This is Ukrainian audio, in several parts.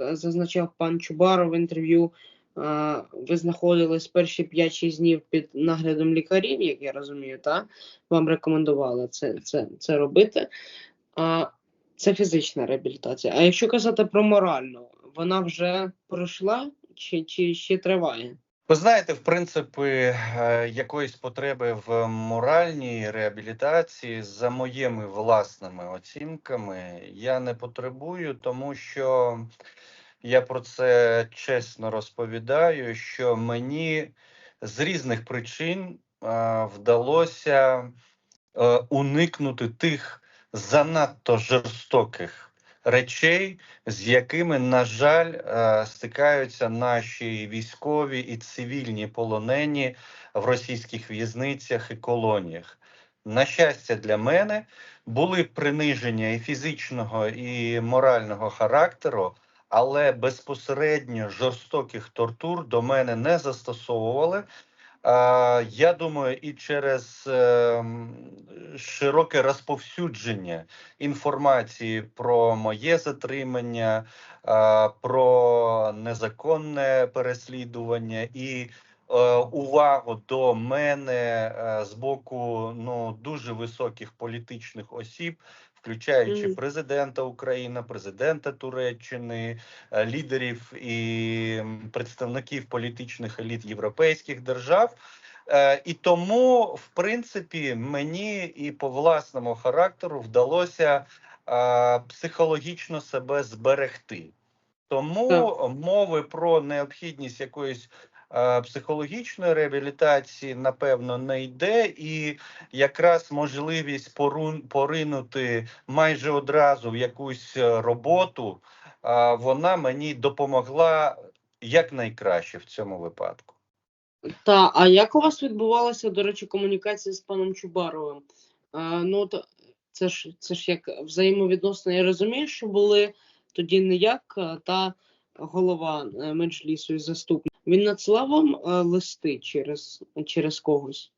е, зазначав пан Чубаров в інтерв'ю, е, ви знаходились перші 5-6 днів під наглядом лікарів, як я розумію, та вам рекомендували це, це, це робити. А, це фізична реабілітація. А якщо казати про моральну, вона вже пройшла чи, чи ще триває? Ви знаєте, в принципі, е, якоїсь потреби в моральній реабілітації за моїми власними оцінками я не потребую, тому що я про це чесно розповідаю, що мені з різних причин е, вдалося е, уникнути тих занадто жорстоких речей, з якими, на жаль, е, стикаються наші військові і цивільні полонені в російських в'язницях і колоніях. На щастя, для мене були приниження і фізичного, і морального характеру, але безпосередньо жорстоких тортур до мене не застосовували. Я думаю, і через е, широке розповсюдження інформації про моє затримання, про незаконне переслідування і е, увагу до мене е, з боку ну дуже високих політичних осіб, включаючи президента України, президента Туреччини, е, лідерів і представників політичних еліт європейських держав. Е, І тому, в принципі, мені і по власному характеру вдалося е, психологічно себе зберегти. Тому мови про необхідність якоїсь психологічної реабілітації, напевно, не йде, і якраз можливість поринути майже одразу в якусь е, роботу, е, вона мені допомогла якнайкраще в цьому випадку. Та, а як у вас відбувалася, до речі, комунікація з паном Чубаровим? А, ну, то, це ж це ж як взаємовідносини. Я розумію, що були тоді не як та голова е, меджлісу і заступник. Він надсилав вам е, листи через, через когось.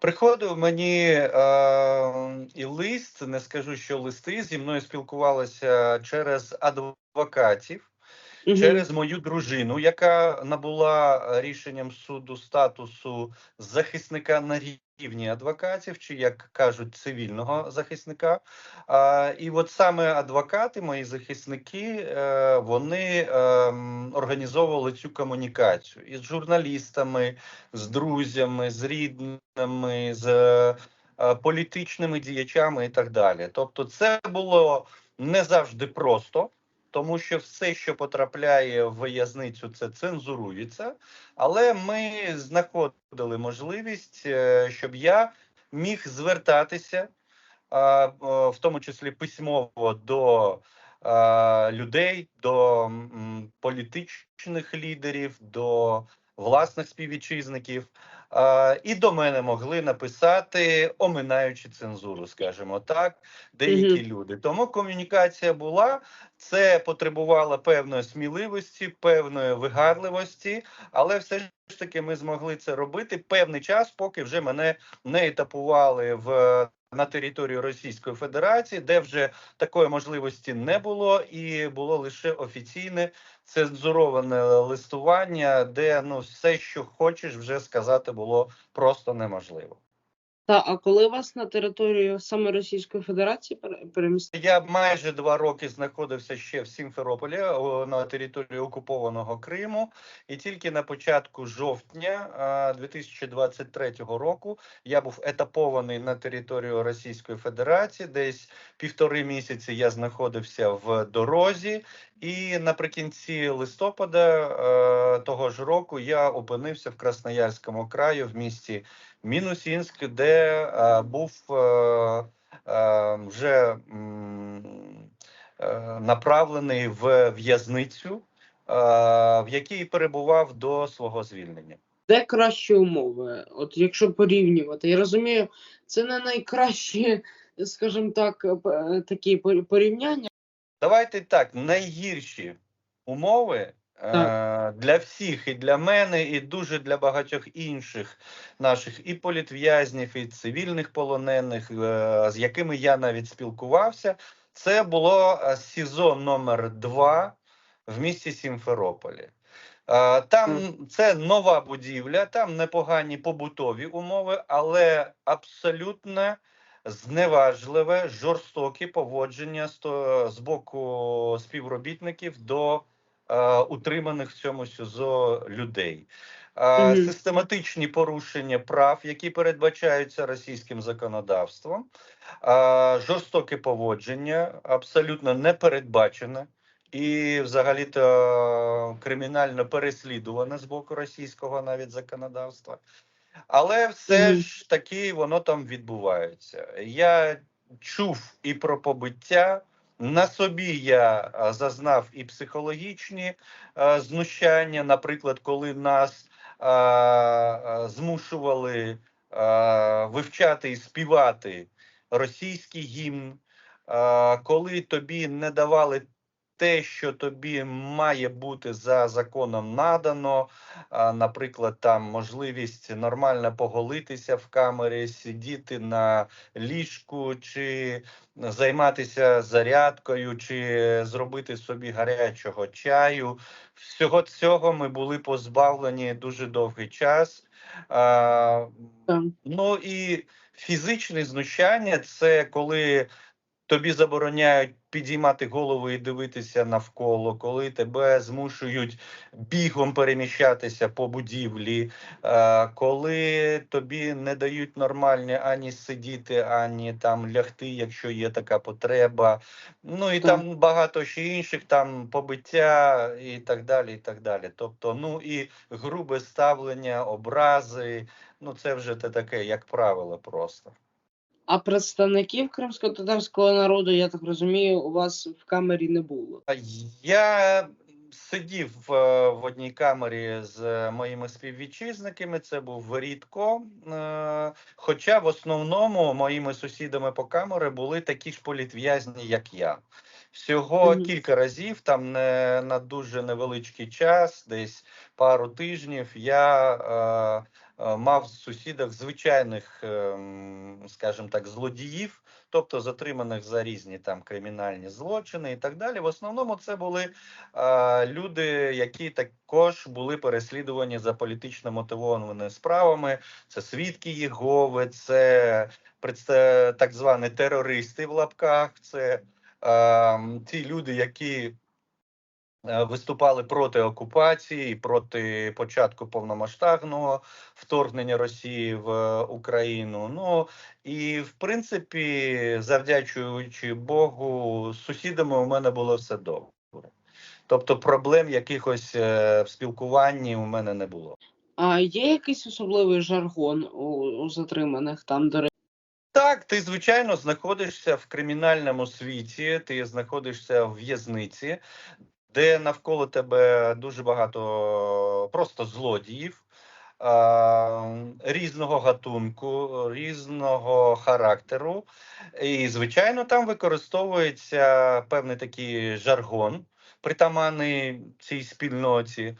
Приходив мені е, і лист, не скажу, що листи зі мною спілкувалися через адвокатів, угу. через мою дружину, яка набула рішенням суду статусу захисника на рівні адвокатів, чи як кажуть, цивільного захисника. А, і от саме адвокати, мої захисники, е, вони ем, організовували цю комунікацію із журналістами, з друзями, з рідними, з е, політичними діячами і так далі. Тобто, це було не завжди просто тому що все, що потрапляє в в'язницю, це цензурується. Але ми знаходили можливість, е, щоб я міг звертатися, в тому числі письмово до людей, до політичних лідерів, до власних співвітчизників. І до мене могли написати, оминаючи цензуру, скажімо так, деякі Мгм. люди. Тому комунікація була. Це потребувало певної сміливості, певної вигадливості, але все ж таки ми змогли це робити певний час, поки вже мене не етапували в на територію Російської Федерації, де вже такої можливості не було, і було лише офіційне цензуроване листування, де ну все, що хочеш, вже сказати було просто неможливо. Та, а коли вас на територію саме Російської Федерації пере- перемістили? Я майже два роки знаходився ще в Сімферополі на території окупованого Криму, і тільки на початку жовтня а, 2023 року я був етапований на територію Російської Федерації. Десь півтори місяці я знаходився в дорозі, і наприкінці листопада е, того ж року я опинився в Красноярському краю в місті Мінусінськ, де е, був. Е, е, вже е, направлений в в'язницю, е, в якій перебував до свого звільнення. Де кращі умови? От якщо порівнювати, я розумію, це не найкращі, скажімо так, е, такі пор- порівняння. Давайте так, найгірші умови. е, Для всіх, і для мене, і дуже для багатьох інших наших і політв'язнів, і цивільних полонених, е, з якими я навіть спілкувався, Це було е, СІЗО номер 2 в місті Сімферополі. Е, Там це нова будівля, там непогані побутові умови, але абсолютно зневажливе, жорстоке поводження з боку співробітників до е, утриманих в цьому СІЗО людей. Е, Мгм. Систематичні порушення прав, які передбачаються російським законодавством, е, жорстоке поводження, абсолютно не передбачене і взагалі-то кримінально переслідуване з боку російського навіть законодавства. Але все ж таки воно там відбувається. Я чув і про побиття. На собі я зазнав і психологічні а, знущання, наприклад, коли нас а, змушували а, вивчати і співати російський гімн, а, коли тобі не давали те, що тобі має бути за законом надано, наприклад, там можливість нормально поголитися в камері, сидіти на ліжку, чи займатися зарядкою, чи зробити собі гарячого чаю. Всього цього ми були позбавлені дуже довгий час. А, Ну і фізичне знущання це коли тобі забороняють підіймати голову і дивитися навколо, коли тебе змушують бігом переміщатися по будівлі, е, коли тобі не дають нормальні ані сидіти, ані там лягти, якщо є така потреба. Ну і там багато ще інших там побиття і так далі. і так далі. Тобто, ну і грубе ставлення, образи. Ну це вже те таке, як правило, просто. А представників кримсько-татарського народу, я так розумію, у вас в камері не було. Я сидів е, в одній камері з моїми співвітчизниками. Це був рідко. е, Хоча в основному моїми сусідами по камері були такі ж політв'язні, як я. Всього кілька разів, там не на дуже невеличкий час, десь пару тижнів, я е, мав в сусідах звичайних, ем, скажімо так, злодіїв, тобто затриманих за різні там кримінальні злочини і так далі. В основному це були е, люди, які також були переслідувані за політично мотивованими справами. Це свідки Єгови, це так звані терористи в лапках. Це е, ті люди, які е, виступали проти окупації, проти початку повномасштабного вторгнення Росії в е, Україну. Ну і в принципі, завдячуючи Богу, з сусідами у мене було все добре. Тобто проблем якихось е, в спілкуванні у мене не було. А є якийсь особливий жаргон у, у затриманих там, до речі? Так, ти звичайно знаходишся в кримінальному світі, ти знаходишся в в'язниці, де навколо тебе дуже багато просто злодіїв. Різного гатунку, різного характеру, і звичайно, там використовується певний такий жаргон, притаманний цій спільноті.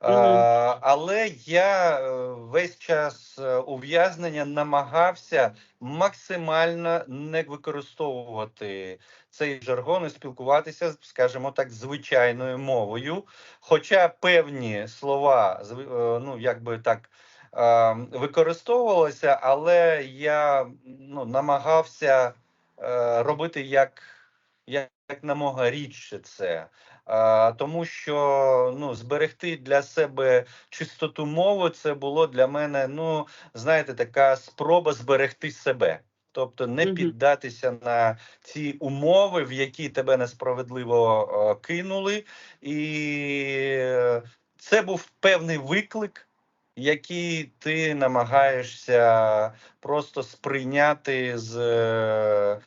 А, але я е, весь час е, ув'язнення намагався максимально не використовувати цей жаргон і спілкуватися, скажімо так, звичайною мовою. Хоча певні слова, е, ну якби так. Використовувалося, але я ну, намагався е, робити як, як, намога рідше це, е, тому що ну, зберегти для себе чистоту мови це було для мене, ну знаєте, така спроба зберегти себе. Тобто не піддатися на ці умови, в які тебе несправедливо е, кинули, і е, це був певний виклик, який ти намагаєшся просто сприйняти з е,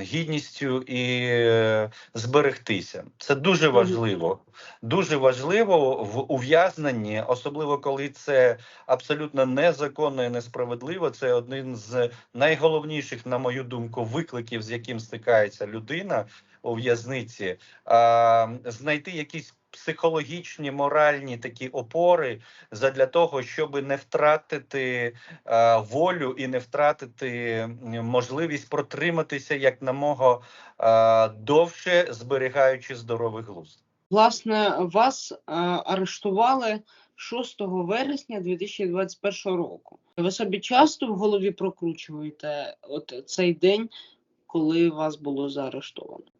гідністю і е, зберегтися. Це дуже важливо. Дуже важливо в ув'язненні, особливо коли це абсолютно незаконно і несправедливо. Це один з найголовніших, на мою думку, викликів, з яким стикається людина у в'язниці. А, знайти якийсь психологічні, моральні такі опори задля того, щоб не втратити е, волю і не втратити можливість протриматися як намога е, довше, зберігаючи здоровий глузд. Власне, вас е, арештували 6 вересня 2021 року. Ви собі часто в голові прокручуєте от цей день, коли вас було заарештовано?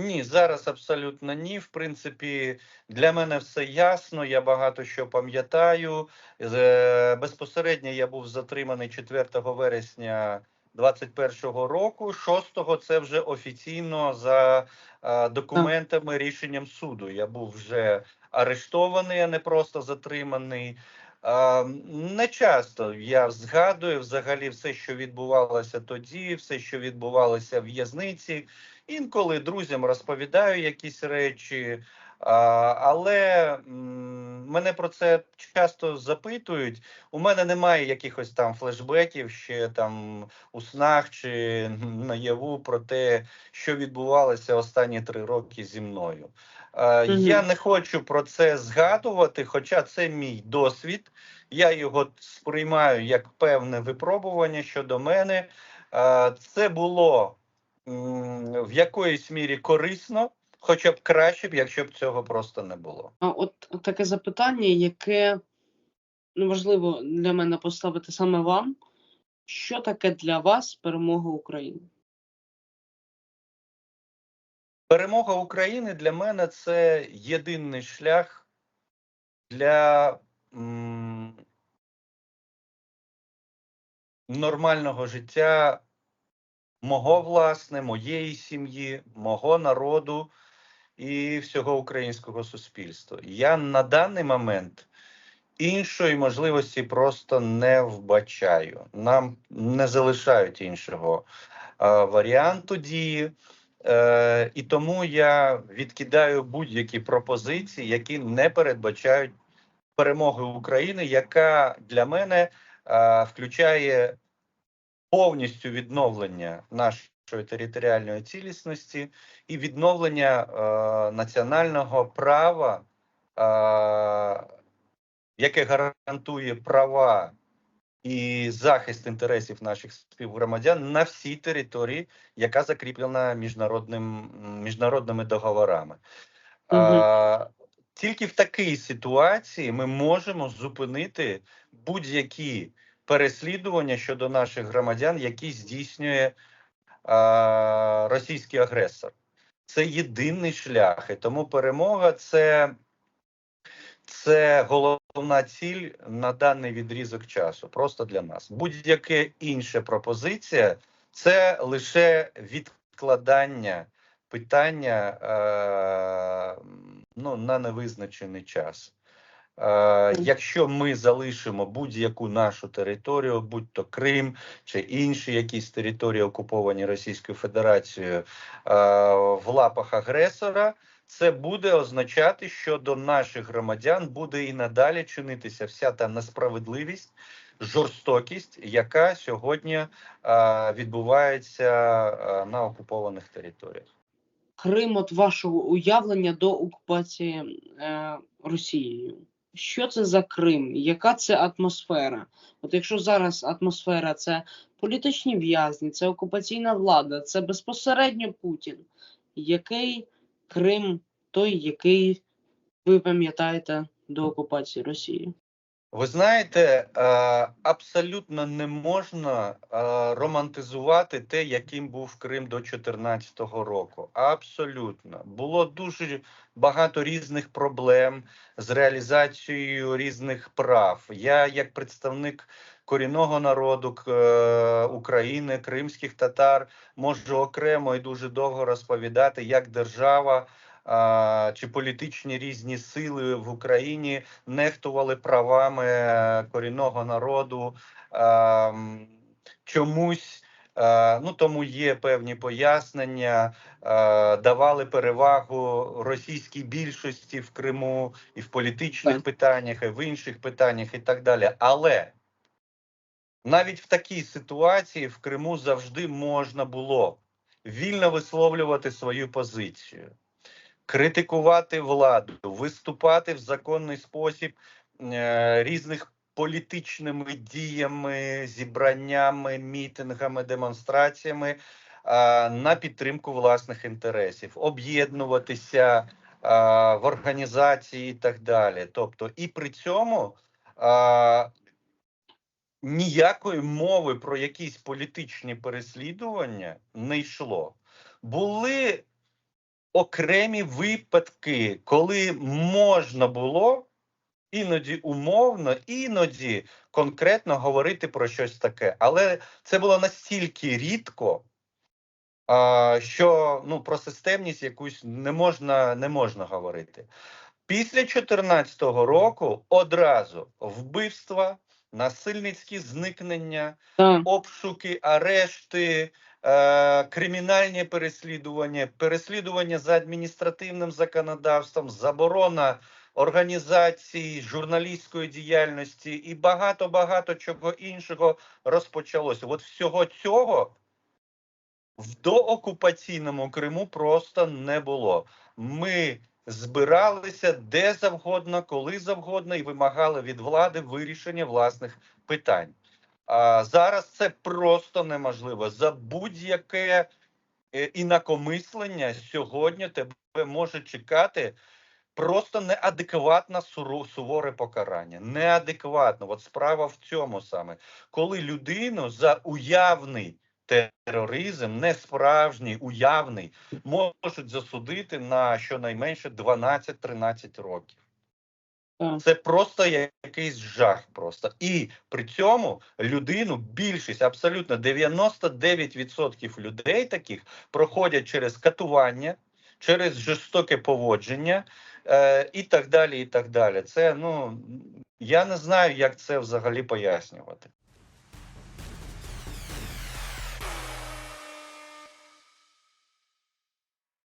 Ні, зараз абсолютно ні. В принципі, для мене все ясно. Я багато що пам'ятаю. Е, Безпосередньо я був затриманий 4 вересня 2021 року. 6-го це вже офіційно за е, документами рішенням суду. Я був вже арештований, а не просто затриманий. Не часто я згадую взагалі все, що відбувалося тоді, все, що відбувалося в в'язниці. Інколи друзям розповідаю якісь речі, але мене про це часто запитують. У мене немає якихось там флешбеків ще там у снах чи наяву про те, що відбувалося останні три роки зі мною. Мгм. Я не хочу про це згадувати, хоча це мій досвід. Я його сприймаю як певне випробування щодо мене. Це було в якоїсь мірі корисно, хоча б краще б, якщо б цього просто не було. А от таке запитання, яке ну, важливо для мене поставити саме вам. Що таке для вас перемога України? Перемога України для мене це єдиний шлях для м, нормального життя мого власне, моєї сім'ї, мого народу і всього українського суспільства. Я на даний момент іншої можливості просто не вбачаю. Нам не залишають іншого е, варіанту дії. Е, і тому я відкидаю будь-які пропозиції, які не передбачають перемоги України, яка для мене е, включає повністю відновлення нашої територіальної цілісності і відновлення е, національного права, е, яке гарантує права і захист інтересів наших співгромадян на всій території, яка закріплена міжнародним, міжнародними договорами. Е, тільки в такій ситуації ми можемо зупинити будь-які переслідування щодо наших громадян, які здійснює російський агресор. Це єдиний шлях, і тому перемога це, це головна ціль на даний відрізок часу, просто для нас. Будь-яка інша пропозиція це лише відкладання питання е, ну, на невизначений час. Е, якщо ми залишимо будь-яку нашу територію, будь то Крим чи інші якісь території, окуповані Російською Федерацією, е, в лапах агресора, це буде означати, що до наших громадян буде і надалі чинитися вся та несправедливість, жорстокість, яка сьогодні е, відбувається на окупованих територіях. Крим от вашого уявлення до окупації е, Росією. Що це за Крим? Яка це атмосфера? От якщо зараз атмосфера це політичні в'язні, це окупаційна влада, це безпосередньо Путін. Який Крим той, який ви пам'ятаєте до окупації Росії? Ви знаєте, е, абсолютно не можна е, романтизувати те, яким був Крим до 2014 року. Абсолютно було дуже багато різних проблем з реалізацією різних прав. Я, як представник корінного народу е, України, кримських татар, можу окремо і дуже довго розповідати, як держава. Чи політичні різні сили в Україні нехтували правами е, корінного народу ем, чомусь. е, Ну тому є певні пояснення, е, давали перевагу російській більшості в Криму і в політичних питаннях, і в інших питаннях, і так далі. Але навіть в такій ситуації в Криму завжди можна було вільно висловлювати свою позицію. Критикувати владу, виступати в законний спосіб е, різних політичними діями, зібраннями, мітингами, демонстраціями а, на підтримку власних інтересів, об'єднуватися а, в організації і так далі. Тобто, і при цьому а, ніякої мови про якісь політичні переслідування не йшло. Були окремі випадки, коли можна було іноді умовно, іноді конкретно говорити про щось таке. Але це було настільки рідко, що ну, про системність якусь не можна, не можна говорити. Після 2014 року одразу вбивства, насильницькі зникнення, обшуки, арешти, кримінальні переслідування, переслідування за адміністративним законодавством, заборона організації, журналістської діяльності і багато багато чого іншого розпочалося. От всього цього в доокупаційному Криму просто не було. Ми збиралися де завгодно, коли завгодно, і вимагали від влади вирішення власних питань. Зараз це просто неможливо. За будь-яке е, інакомислення сьогодні тебе може чекати просто неадекватне суворе покарання. Неадекватно. От справа в цьому саме, коли людину за уявний тероризм, не справжній, уявний, можуть засудити на щонайменше 12-13 років. Це просто якийсь жах. Просто і при цьому людину більшість, абсолютно 99% людей таких проходять через катування, через жорстоке поводження е, і так далі. І так далі. Це ну я не знаю, як це взагалі пояснювати.